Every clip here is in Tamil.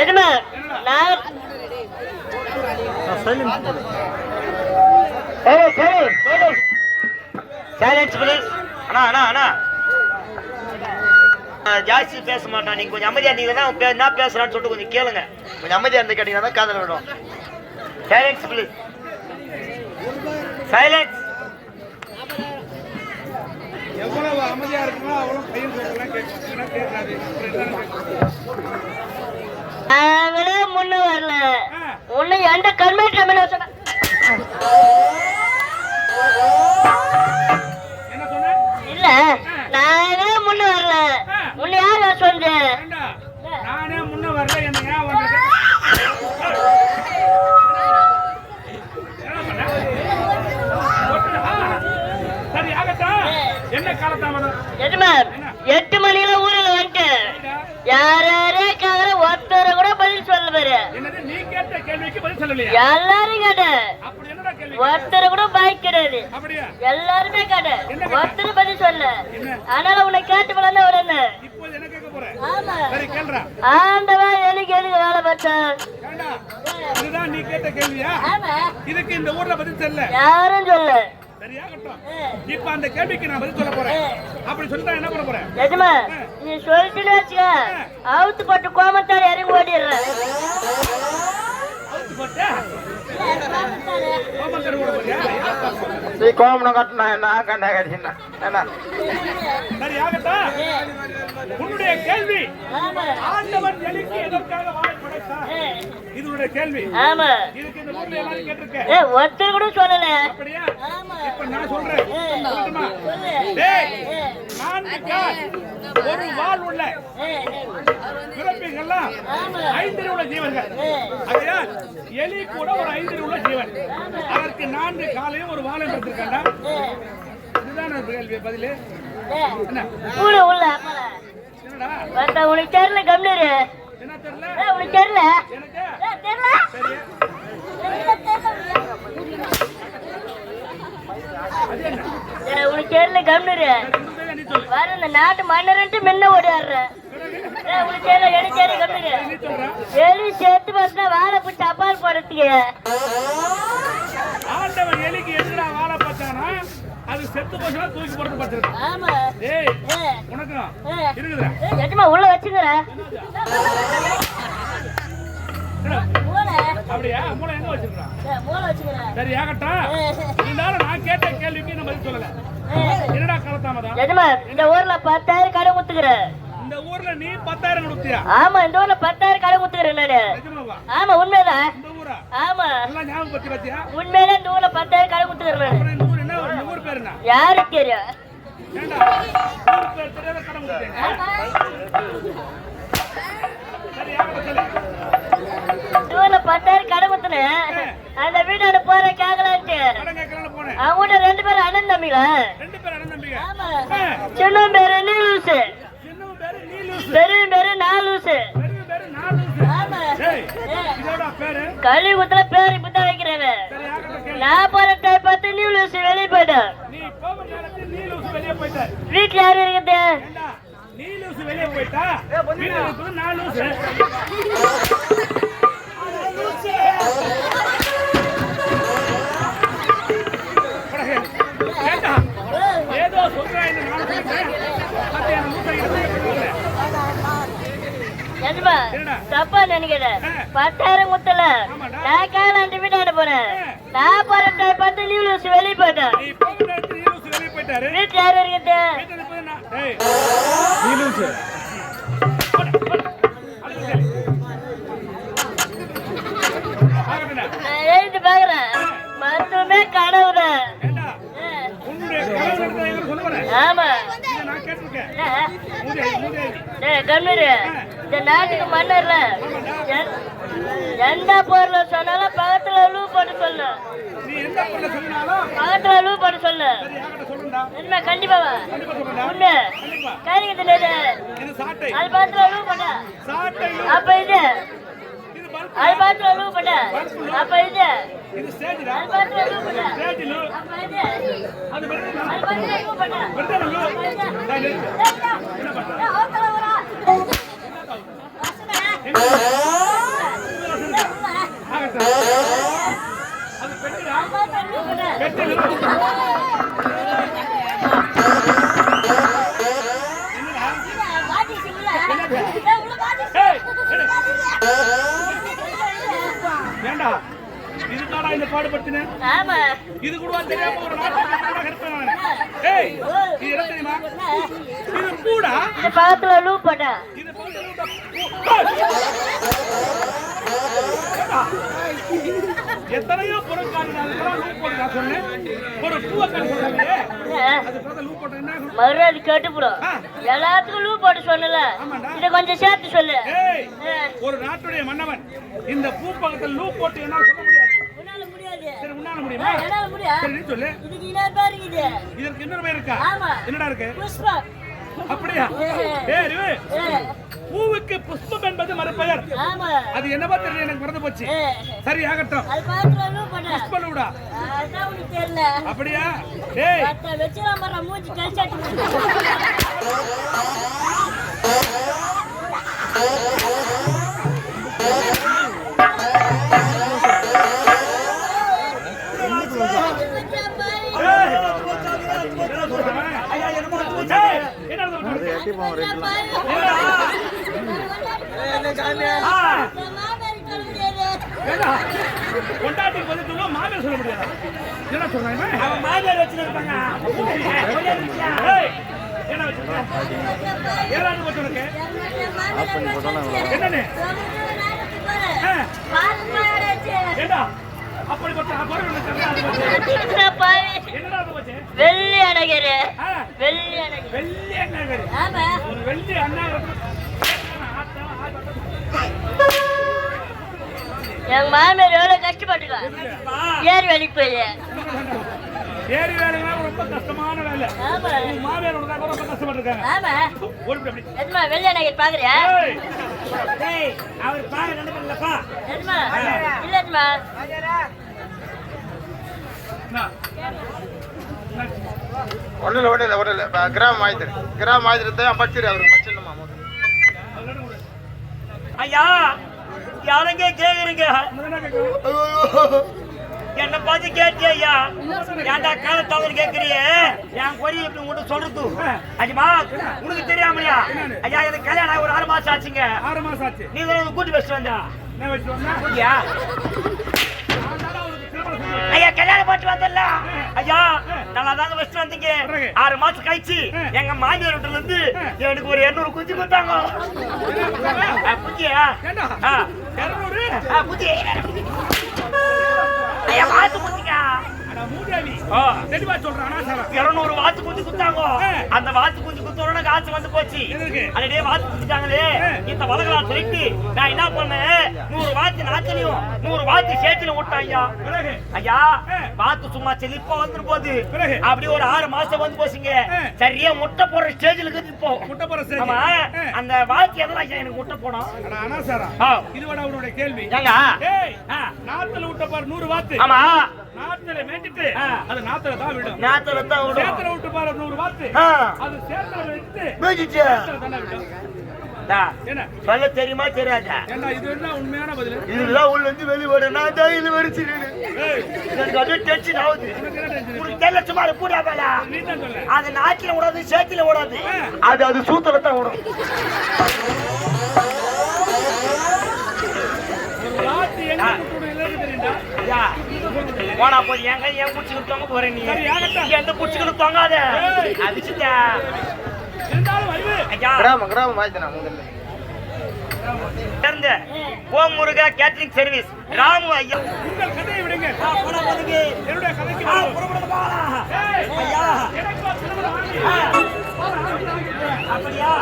எதுனா நான் ஜாஸ்தி பேச மாட்டான். நீங்க கொஞ்சம் அமைதியா இருந்தீங்கன்னா என்ன பேசுறான்னு சொல்லிட்டு கொஞ்சம் கேளுங்க. கொஞ்சம் அமைதியா இருந்து கேட்டீங்கன்னா காதல் விடும் சைலன்ஸ் பிளீஸ் சைலன்ஸ் எவ்வளவு அமைதியா இருக்குமோ அவ்வளவு பையன் இல்லைன்னா கேட்காது. முன்ன வரல. உன்னை எந்த சொன்ன என்ன சொன்ன? இல்ல நாங்களே முன்ன வரல. உன்னை யார் ஏண்டா, நானே முன்ன வரல என்ன ஏன் வந்தது என்ன பண்ண? ஒட்டுடா. சரி ஆகட்டும் என்ன காலத்தாமதம் எஜமான் எட்டு மணில ஊரில் வந்துட்டு. சரிடா. யார் கேக்குற ஒருத்தர கூட பதில் சொல்ல பாரு என்னது நீ கேட்ட கேள்விக்கு பதில் சொல்லலையா? எல்லாரும் கேட்டேன் ஒருத்தர் கூட பாய்க் கிடையாது எல்லாருமே கேட்டேன் ஒருத்தர் பதில் சொல்ல. அதனால உன்னை கேட்டு வளர்ந்த இப்போது என்ன ஆமா. ஆண்டவன் எனக்கு எதுக்கு வேலை பார்த்தான் இதுதான் நீ கேட்ட கேள்வியா? இதுக்கு இந்த ஊர்ல பதில் தெரியல யாரும் சொல்ல. சரியாகட்டும். இப்ப அந்த கேள்விக்கு நான் பதில் சொல்ல போறேன். அப்படி சொல்லிட்டா என்ன பண்ண போறேன்? எஜமா நீ சொல்லிட்டு வச்சுக்க அவுத்து போட்டு கோமத்தார் இறங்கி ஓடிடுறேன் அவுத்து போட்டு கோமக்கரை ஓட போறியா? நீ கோமணம் கட்டினா என்ன கண்டா கட்டினா என்ன? சரியாகட்டும். உன்னுடைய கேள்வி. ஆமா. ஆண்டவன் எலிக்கு எதற்காக வாழை படைத்தான் இது உன்னுடைய கேள்வி. ஆமா. இதுக்கு இந்த ஊர்ல எல்லாரும் கேட்டிருக்கேன் ஏ ஒருத்தர் கூட சொல்லல. அப்படியா? இப்ப நான் சொல்றேன் நான்கு கால் ஒரு வால் உள்ள பிறப்பிங்கெல்லாம் ஐந்தில் உள்ள ஜீவன்கள் ஆகையால் எலி கூட ஒரு ஐந்தில் உள்ள ஜீவன் அதற்கு நான்கு காலையும் ஒரு வாழையும் எடுத்திருக்கா இதுதான் கேள்வி பதிலு கூட உள்ள என்னடா உனக்கு தெரியல கம்னரு என்ன தெரியல உனக்கு தெரியல எனக்கு உனக்கு தெரியல கம்னரு இந்த நாட்டு மன்னரன்ட்டு முன்ன ஓடிடுற உனக்கு தெரியல எனக்கு தெரியல கம்னரு எலி சேர்த்து பார்த்தா வாழை பிடிச்சி அப்பால் போடுறதுக்கு. ஆண்டவன் எலிக்கு எதிரா வாழை பார்த்தானா? அது செத்து போச்சுனா தூக்கி போட்டு பார்த்துருக்கு ஆமா. ஏய் ஏ, எஜமா உள்ள? மூளை அப்படியா? மூளை எங்க வச்சிருக்கான் மூளை சரி ஆகட்டும் இருந்தாலும் நான் கேட்ட கேள்விக்கு நான் பதில் சொல்லல. என்னடா காலத்தாமதம் எஜமா இந்த ஊர்ல பத்தாயிரம் கடை குத்துக்கிறேன் இந்த ஊர்ல நீ பத்தாயிரம் கொடுத்தியா ஆமா இந்த ஊர்ல பத்தாயிரம் கடை குத்துக்கிறேன் ஆமா உண்மைதான். இந்த ஊரா? ஆமா. எல்லாம் ஞாபகம் பத்தி பாத்தியா? உண்மையில இந்த ஊர்ல பத்தாயிரம் கடை குத்துக்கிறேன் யாருக்கு தெரியும் கடை ஊர்ல பத்தாயிரம் கடை குத்துனேன் அந்த வீட்டாண்ட போற கேக்கலான்ட்டு அவங்க ரெண்டு பேரும் அண்ணன் தம்பிங்களா சின்ன பேரு நீலூசு. சின்னவன் பேரு நீ லூசு பெரிய பேரு நாலூசு. பெரியவன் பேரு நான் லூசு ஆமா. ஏய் இதோட பேரு? கல்வி குத்துல பேர் இப்பதான் வைக்கிறேன் நான் போற டைம் பார்த்து நீலூசு வெளியே போயிட்டேன் நீ போகும் நேரத்தில் நீ லூசு வெளியே போயிட்ட. வீட்டுல யாரு இருக்குது ஏண்டா நீ லூசு வெளியே போயிட்டா? வீட்டுல தப்பா நினைக்கிறேன் ஆ. பத்தாயிரம் குத்தல. நான் காலாண்டு வீட்டாண்ட போறேன். நான் போற பார்த்து வெளியே போயிட்டேன் நீ லூசு வெளியே போயிட்டாரு வீட்டுல யாரு இருக்குது எழுதி பாக்குறேன். மருத்துவமே கனவுதான் ஏண்டா, உன்னுடைய கனவு நடந்ததை எங்களுக்கு சொல்ல போறேன். ஆமா. கண்ணூரு. இந்த நாட்டுக்கு மன்னர்ல எந்த- பொருளை சொன்னாலும் பக்கத்துல லூ போட்டு சொல்லு. பக்கத்துல லூ போட்டு சொல்லு. உண்மை கண்டிப்பா. உண்மை சாட்டை. அது பக்கத்துல லூ போட்ட. சாட்டையும் அப்ப இது இது பல்பு. அது பக்கத்துல லூ போட்ட அப்ப இது இது. அது லூ. அப்ப இது லு. என்ன பண்ற? வரா. லு. பாடுபடுத்தினேன் இது கூட தெரியாம ஒரு. ஏய் இது என்ன இது பக்கத்துல லூ போட்டா இது எத்தனையோ பொருட்காரங்க சொன்னேன். ஒரு பூவை கண்டு என்ன? மறுநாள் கேட்டுப்படும் ஆ. எல்லாத்துக்கும் லூ போட்டு ஆமாண்டா. இத கொஞ்சம் சேர்த்து சொல்லு. ஒரு நாட்டுடைய மன்னவன் இந்த பூ பக்கத்தில் லூப் போட்டு என்னால முடியாது சரி நீ சொல்லு. இதுக்கு இன்னொரு பேர் இருக்குது. இதற்கு இன்னொரு பேர் இருக்கா? ஆமா. என்னடா இருக்கு? புஷ்பம். அப்படியா? பூவுக்கு புஷ்பம் என்பது மறுபெயர். ஆமா. அது என்னவா தெரியல எனக்கு மறந்து போச்சு. சரி ஆகட்டும். புஷ்பலூடா அதான் உனக்கு தெரியல? அப்படியா? டேய் மூஞ்சி கழிச்சாட்டு ஆ, ஏண்டா, பொண்டாட்டிக்கு பதில் சொல்லுவா, மாமியார் சொல்ல முடியாதா? என்ன உனக்கு? என்னன்னு? அப்படிப்பட்ட வெள்ளி அழகரு. வெள்ளி அழகரு. வெள்ளி அண்ணாங்கரு. ஆமா. ஒரு வெள்ளி ஆட்டம். எங்க மாமியார் எவ்வளவு கஷ்டப்பட்டுக்கா ஏறி வேலைக்கு போய். ஏரி வேலைலாம் ரொம்ப கஷ்டமான வேலை. மாமியார் உனக்காக ரொம்ப கஷ்டப்பட்டிருக்காங்க. ஆமா. எதுமா வெள்ளி அழகர் பாக்குறியா? அவர் பாரு நினைப்பில்லப்பா எதுமா இல்ல? ஒன்றும் ஒன்றும் ஒன்றும் இல்லை கிராம ஆயுதர் கிராம ஆயுதத்தை பச்சிரு அவருக்கு பச்சிடணுமா. ஐயா யாருங்க கேக்குறீங்க. என்ன பார்த்து கேட்டியா ஐயா? ஏன்டா கால தவறு கேக்குறியே? என் கொடி எப்படி உங்கள்கிட்ட சொல்றது. அஜிமா உனக்கு தெரியாமலையா? ஐயா எனக்கு கல்யாணம் ஆகி ஒரு ஆறு மாசம் ஆச்சுங்க. ஆறு மாசம் ஆச்சு. நீ தான் கூட்டி வச்சுட்டு வந்தா? என்ன வந்தா? ஐயா கல்யாணம் பார்த்து வந்தல ஐயா நல்லா தாங்க வச்சுட்டு வந்தீங்க? ஆறு மாசம் கழிச்சு எங்க மாமியார் வீட்டுல இருந்து எனக்கு ஒரு எண்ணூறு குஞ்சு கொடுத்தாங்க. குஞ்சியா இருநூறு? குஞ்சி மூதேவி. தெளிவா சொல்றேன் இருநூறு வாத்து குஞ்சு குத்தாங்க. அந்த வாத்து குஞ்சு குத்தோட காசு வந்து போச்சு? அடடே வாத்து குத்திட்டாங்களே ஆ. இந்த வளகலாம் சொல்லிட்டு நான் என்ன பண்ணேன் நூறு வாத்து நாத்திலையும் நூறு வாத்து சேத்துல விட்டான் ஐயா ஐயா. வாத்து சும்மா செழிப்பா வந்துரு போகுது? அப்படி ஒரு ஆறு மாசம் வந்து போச்சுங்க. சரியா முட்டை போடுற ஸ்டேஜ்ல இருக்குது இப்போ முட்டை போற ஸ்டேஜ். ஆமா. அந்த வாத்து ஐயா எனக்கு முட்டை போடும் அட அனாசாரம் ஆ. இதுவட அவருடைய கேள்வி. நாத்துல விட்ட பாரு நூறு வாத்து ஆமா நாத்துல மேய்ச்சிட்டு ஆ. அது நாத்துல தான் விடும். நேரத்துல தான் விடும். சேத்துல விட்டு பாரு நூறு வாத்து. அது சேத்துல வச்சுட்டு மேய்ச்சிச்சு. சேத்துல தானே விடும். டா, என்ன? சொல்ல தெரியுமா தெரியாதா? இது என்ன உண்மையான பதில்? இதுதான் உள்ள இருந்து வெளியே நான் தான் இது எனக்கு அப்படியே டென்ஷன் ஆகுது. உனக்கு கூட வேலை. அது நாக்கில விடாது சேத்துல விடாது அது அது சூத்துல தான் விடும் போடா போய் எங்க என் குச்சிக்கு தொங்க போற நீ. எந்த குச்சிக்கு தொங்காத. அடிச்சுட்டா. இருந்தாலும் அறிவு ஐயா. கிராம கிராம ஆயுதனா முதல்ல. சேர்ந்த ஓம் முருகா கேட்டரிங் சர்வீஸ். ராமு ஐயா. உங்கள் கதையை விடுங்க. என்னுடைய கதைக்கு. அப்படியா?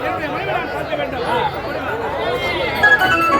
என்னுடைய மனைவி நான் பார்க்க வேண்டும். Bye.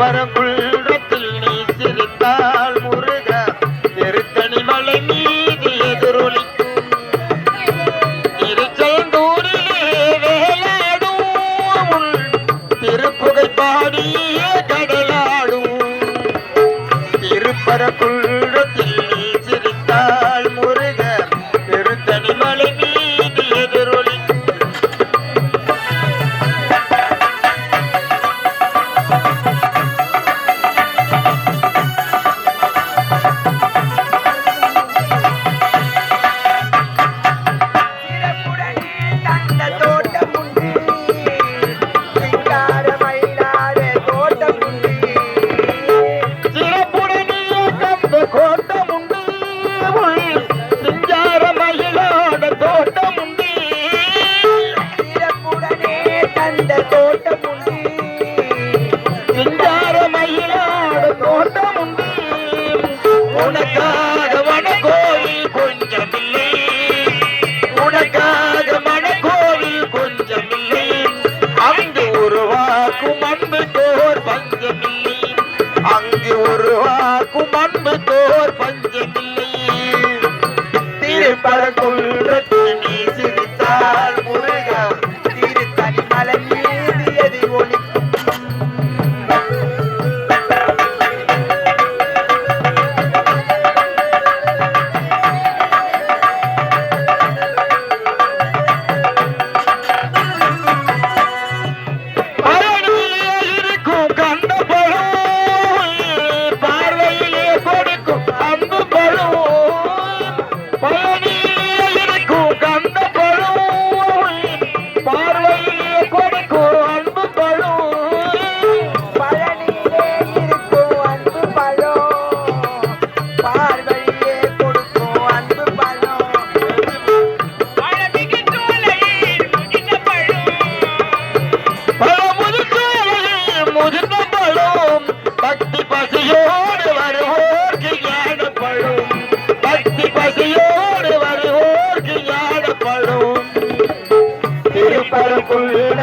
பரப்புள்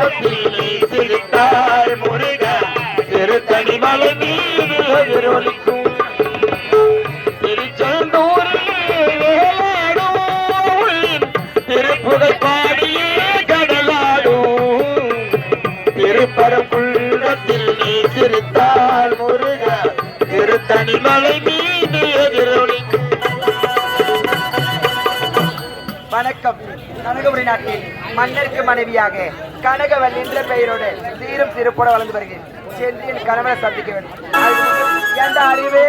சிறப்பில்லை திருத்தாய் முருக திருத்தணி மலை மீது எதிரொலிக்கும் வணக்கம். கனகபுரி நாட்டில் மன்னருக்கு மனைவியாக கனகவல் என்ற பெயரோடு சீரும் சிறப்போடு வளர்ந்து வருகிறேன். சென்று என் கணவனை சந்திக்க வேண்டும். எந்த அறிவு?